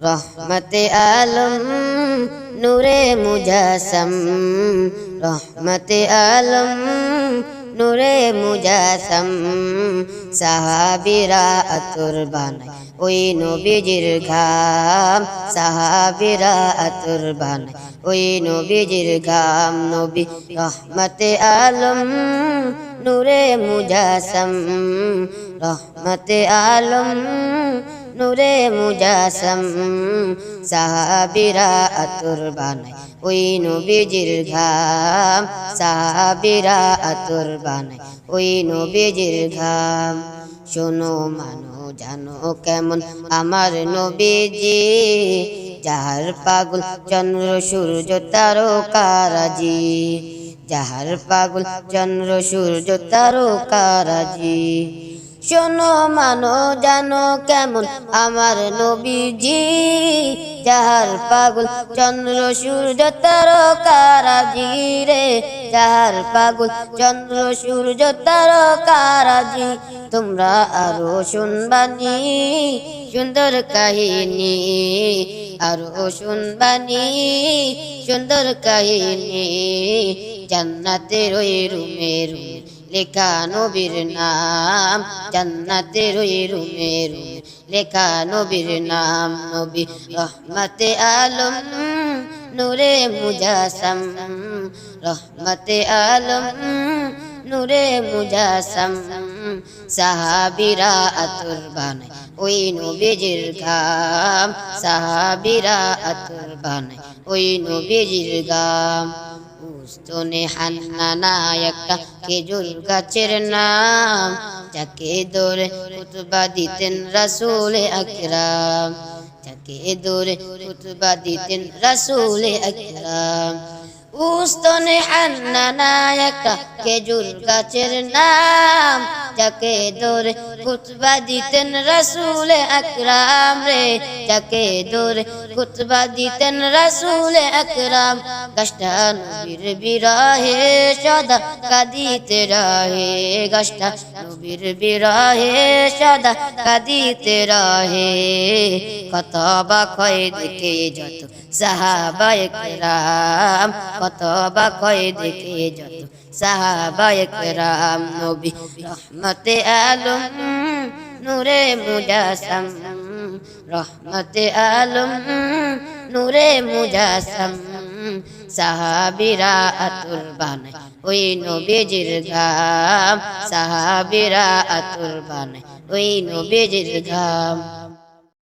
রহমতে আলম নূরে মুজাসম, রহমতে আলম নূরে মুজাসম, সাহাবিরা আতুর বানায় ওই নবীজির ঘাম, সাহাবিরা আতুর বানায় ওই নবীজির ঘাম, নবী রহমতে আলম নূরে মুজাসম, রহমতে আলম নূরে মুজাসম। সাহাবিরা আতুর বানায় ওই নবীজির ঘাম। সাহাবিরা আতুর বানাই ওই নবীজির ঘাম। শোনো, মানো, জানো কেমন আমার নবীজি। যাহার পাগল চন্দ্র, সূর্য তারকারাজি যাহার পাগল চন্দ্র, সূর্য তারকারাজি শোনো মানো জানো কেমন? আমার নবীজি, যাহার পাগল চন্দ্র, সূর্য, তারকারাজি রে। যাহার পাগল চন্দ্র, সূর্য, তারকারাজি, তোমরা আরও শুনবানি সুন্দর কাহিনী। আরও শুনবানি সুন্দর কাহিনী। জান্নাতের ওই রুমে রুমে লেখা নবীর নাম জান্নাতের ওই রুমে রুমে। লেখা নবীর নাম, নবী রহমতে আলম, নূরে মুজাসম। রহমতে আলম, নূরে মুজাসম। সাহাবিরা আতুর বানায় ওই নবীজির ঘাম সাহাবিরা আতুর বানায় ওই নবীজির ঘাম উস্তনে হান্নানা একটা খেজুর গাছের নাম, যাকে দৌড়ে খুতবা দিতেন রাসুল আকরাম, যাকে দৌড়ে খুতবা দিতেন রাসুল আকরাম। উস্তনে হান্নানা একটা খেজুর গাছের নাম যাকে দৌড়ে খুতবা দিতেন রাসূল আকরাম রে, যাকে দৌড়ে খুতবা দিতেন রাসূল আকরাম। গাছটা নবীর বিরাহে সদা কাঁদিতে রহে, গাছটা নবীর বিরাহে সদা কাঁদিতে রহে। কত বা ক্ষয় দেখে যত সাহাবায়ে কেরাম কত বা ক্ষয় দেখে যত সাহাবায়ে নবী রহমতে আলম, নূরে মুজাসম। রহমতে আলম, নূরে মুজাসম। সাহাবিরা আতুর বানায় ওই নবীজির ঘাম। সাহাবিরা আতুর বানায় ওই নবীজির ঘাম।